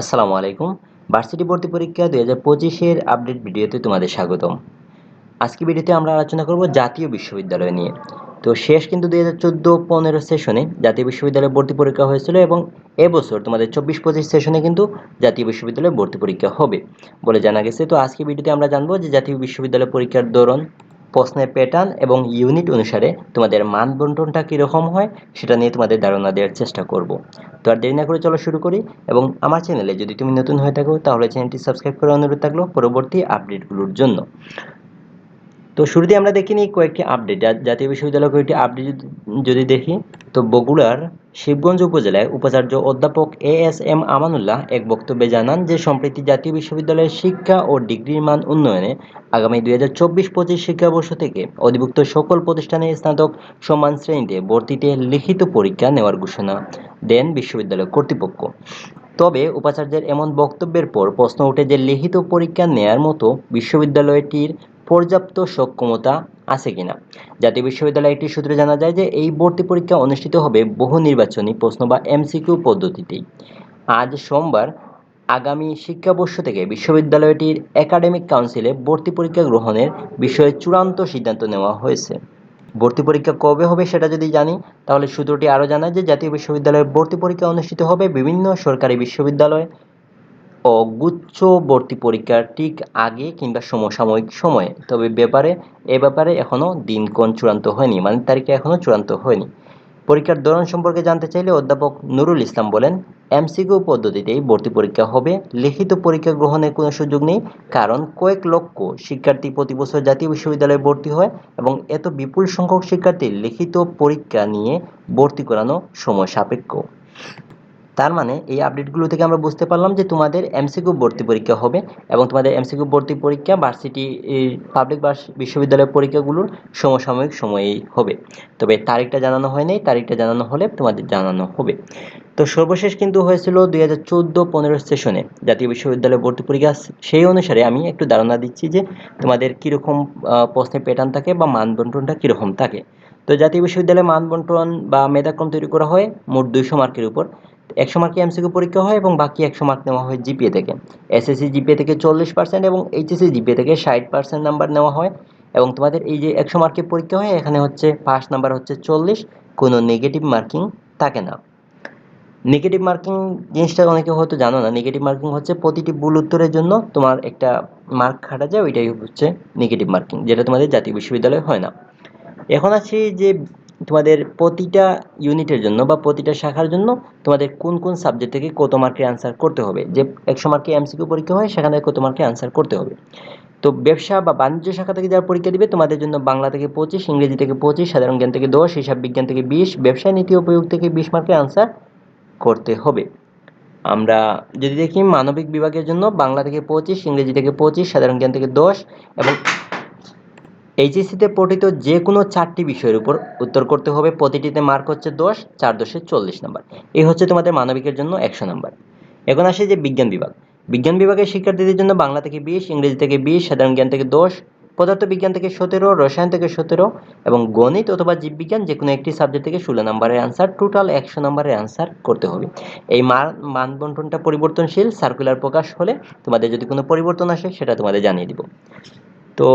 আসসালামু আলাইকুম। ভার্সিটি ভর্তি পরীক্ষা দুই হাজার পঁচিশের আপডেট ভিডিওতে তোমাদের স্বাগতম। আজকে ভিডিওতে আমরা আলোচনা করব জাতীয় বিশ্ববিদ্যালয় নিয়ে। তো শেষ কিন্তু দুই হাজার চোদ্দ পনেরো সেশনে জাতীয় বিশ্ববিদ্যালয়ে ভর্তি পরীক্ষা হয়েছিল এবং এবছর তোমাদের চব্বিশ পঁচিশ সেশনে কিন্তু জাতীয় বিশ্ববিদ্যালয়ে ভর্তি পরীক্ষা হবে বলে জানা গেছে। তো আজকে ভিডিওতে আমরা জানব যে জাতীয় বিশ্ববিদ্যালয় পরীক্ষার দৌড়ন প্রশ্নের প্যাটার্ন এবং ইউনিট অনুসারে তোমাদের মান বন্টনটা কীরকম হয়, সেটা নিয়ে তোমাদের ধারণা দেওয়ার চেষ্টা করব। তো আর দেরি না করে চলো শুরু করি এবং আমার চ্যানেলে যদি তুমি নতুন হয়ে থাকো, তাহলে চ্যানেলটি সাবস্ক্রাইব করে অনুরোধ থাকল পরবর্তী আপডেটগুলোর জন্য। তো শুরুতে আমরা দেখি নিই কয়েকটি আপডেট জাতীয় বিশ্ববিদ্যালয়ের কয়েকটি আপডেট যদি দেখি, তো বগুড়ার শিবগঞ্জ উপজেলায় উপাচার্য অধ্যাপক এ এস এম আমানুল্লাহ এক বক্তব্যে জানান যে, সম্প্রতি জাতীয় বিশ্ববিদ্যালয়ের শিক্ষা ও ডিগ্রির মান উন্নয়নে আগামী দুই হাজার চব্বিশ পঁচিশ শিক্ষাবর্ষ থেকে অধিভুক্ত সকল প্রতিষ্ঠানে স্নাতক সম্মান শ্রেণীতে ভর্তিতে লিখিত পরীক্ষা নেওয়ার ঘোষণা দেন বিশ্ববিদ্যালয় কর্তৃপক্ষ। তবে উপাচার্যের এমন বক্তব্যের পর প্রশ্ন ওঠে যে, লিখিত পরীক্ষা নেয়ার মতো বিশ্ববিদ্যালয়টির পর্যাপ্ত সক্ষমতা আছে কিনা। জাতীয় বিশ্ববিদ্যালয় একটি সূত্রে জানা যায় যে এই ভর্তি পরীক্ষা অনুষ্ঠিত হবে বহু নির্বাচনী প্রশ্ন বা এমসিকিউ পদ্ধতিতেই আজ সোমবার আগামী শিক্ষাবর্ষ থেকে বিশ্ববিদ্যালয়টির একাডেমিক কাউন্সিলে ভর্তি পরীক্ষা গ্রহণের বিষয়ে চূড়ান্ত সিদ্ধান্ত নেওয়া হয়েছে। ভর্তি পরীক্ষা কবে হবে সেটা যদি জানি, তাহলে সূত্রটি আরও জানায় যে জাতীয় বিশ্ববিদ্যালয়ের ভর্তি পরীক্ষা অনুষ্ঠিত হবে বিভিন্ন সরকারি বিশ্ববিদ্যালয়। ও পরীক্ষার ঠিক আগে কিংবা সমসাময়িক সময়ে। তবে ব্যাপারে, এ ব্যাপারে এখনও দিনক্ষণ চূড়ান্ত হয়নি মানে তারিখে এখনও চূড়ান্ত হয়নি। পরীক্ষার ধরন সম্পর্কে জানতে চাইলে অধ্যাপক নুরুল ইসলাম বলেন, এমসিকিউ পদ্ধতিতেই ভর্তি পরীক্ষা হবে। লিখিত পরীক্ষা গ্রহণের কোনো সুযোগ নেই, কারণ কয়েক লক্ষ শিক্ষার্থী প্রতি বছর জাতীয় বিশ্ববিদ্যালয়ে ভর্তি হয় এবং এত বিপুল সংখ্যক শিক্ষার্থীর লিখিত পরীক্ষা নিয়ে ভর্তি করানো সময় সাপেক্ষ। তার মানে এই আপডেটগুলো থেকে আমরা বুঝতে পারলাম যে তোমাদের এমসিকিউ ভর্তি পরীক্ষা হবে এবং তোমাদের এমসিকিউ ভর্তি পরীক্ষা ভার্সিটি পাবলিক বিশ্ববিদ্যালয়ের পরীক্ষাগুলোর সমসাময়িক সময়েই হবে। তবে তারিখটা জানানো হয় নাই তারিখটা জানানো হলে তোমাদের জানানো হবে। তো সর্বশেষ কিন্তু হয়েছিল দুই হাজার চোদ্দ পনেরো সেশনে জাতীয় বিশ্ববিদ্যালয় ভর্তি পরীক্ষা। সেই অনুসারে আমি একটু ধারণা দিচ্ছি যে তোমাদের কীরকম প্রশ্নের প্যাটার্ন থাকে বা মানবন্টনটা কীরকম থাকে। তো জাতীয় বিশ্ববিদ্যালয়ে মানবন্টন বা মেধাক্রম তৈরি করা হয় মোট দুইশো মার্কের উপর। একশো মার্কে এমসিকিউ পরীক্ষা হয় এবং বাকি একশো মার্ক নেওয়া হয় জিপিএ থেকে। এসএসসি জিপিএ থেকে চল্লিশ পার্সেন্ট এবং এইচএসসি জিপিএ থেকে ষাট পার্সেন্ট নাম্বার নেওয়া হয় এবং তোমাদের এই যে একশো মার্কের পরীক্ষা হয়, এখানে হচ্ছে পাস নাম্বার হচ্ছে চল্লিশ, কোনো নেগেটিভ মার্কিং থাকে না। নেগেটিভ মার্কিং জিনিসটা অনেকে হয়তো জানো না নেগেটিভ মার্কিং হচ্ছে প্রতিটি ভুল উত্তরের জন্য তোমার একটা মার্ক খাটা যায়, ওইটাই হচ্ছে নেগেটিভ মার্কিং যেটা তোমাদের জাতীয় বিশ্ববিদ্যালয়ে হয় না। এখন আছি যে তোমাদের প্রতিটা ইউনিটের জন্য বা প্রতিটা শাখার জন্য তোমাদের কোন কোন সাবজেক্ট থেকে কত মার্কের অ্যান্সার করতে হবে? যে একশো মার্কে এমসিকিউ পরীক্ষা হয়, সেখানে কত মার্কে অ্যান্সার করতে হবে। তো ব্যবসা বা বাণিজ্য শাখা থেকে যারা পরীক্ষা দিবে, তোমাদের জন্য বাংলা থেকে পঁচিশ, ইংরেজি থেকে পঁচিশ, সাধারণ জ্ঞান থেকে দশ, হিসাব বিজ্ঞান থেকে বিশ, ব্যবসায় নীতি উপয়োগ থেকে বিশ মার্কের অ্যান্সার করতে হবে। আমরা যদি দেখি মানবিক বিভাগের জন্য বাংলা থেকে পঁচিশ, ইংরেজি থেকে পঁচিশ, সাধারণ জ্ঞান থেকে দশ এবং এইচএসসিতে পঠিত যে কোনো চারটি বিষয়ের উপর উত্তর করতে হবে। প্রতিটিতে মার্ক হচ্ছে দশ, চার দশে চল্লিশ নাম্বার এই হচ্ছে তোমাদের মানবিকের জন্য একশো নাম্বার এখন আসে যে বিজ্ঞান বিভাগ। বিজ্ঞান বিভাগের শিক্ষার্থীদের জন্য বাংলা থেকে বিশ, ইংরেজি থেকে বিশ, সাধারণ জ্ঞান থেকে দশ পদার্থ বিজ্ঞান থেকে সতেরো, রসায়ন থেকে সতেরো এবং গণিত অথবা জীববিজ্ঞান যে কোনো একটি সাবজেক্ট থেকে ষোলো নম্বরের অ্যান্সার টোটাল একশো নম্বরের অ্যান্সার করতে হবে। এই মান, মানবন্টনটা পরিবর্তনশীল সার্কুলার প্রকাশ হলে তোমাদের যদি কোনো পরিবর্তন আসে সেটা তোমাদের জানিয়ে দিব। তো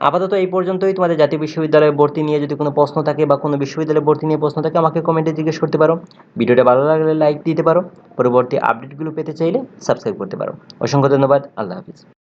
আপাতত এই পর্যন্তই। তোমাদের জাতীয় বিশ্ববিদ্যালয়ে ভর্তি নিয়ে যদি কোনো প্রশ্ন থাকে বা কোনো বিশ্ববিদ্যালয়ে ভর্তি নিয়ে প্রশ্ন থাকে, আমাকে কমেন্টে জিজ্ঞেস করতে পারো। ভিডিওটা ভালো লাগলে লাইক দিতে পারো। পরবর্তী আপডেটগুলো পেতে চাইলে সাবস্ক্রাইব করতে পারো। অসংখ্য ধন্যবাদ। আল্লাহ হাফিজ।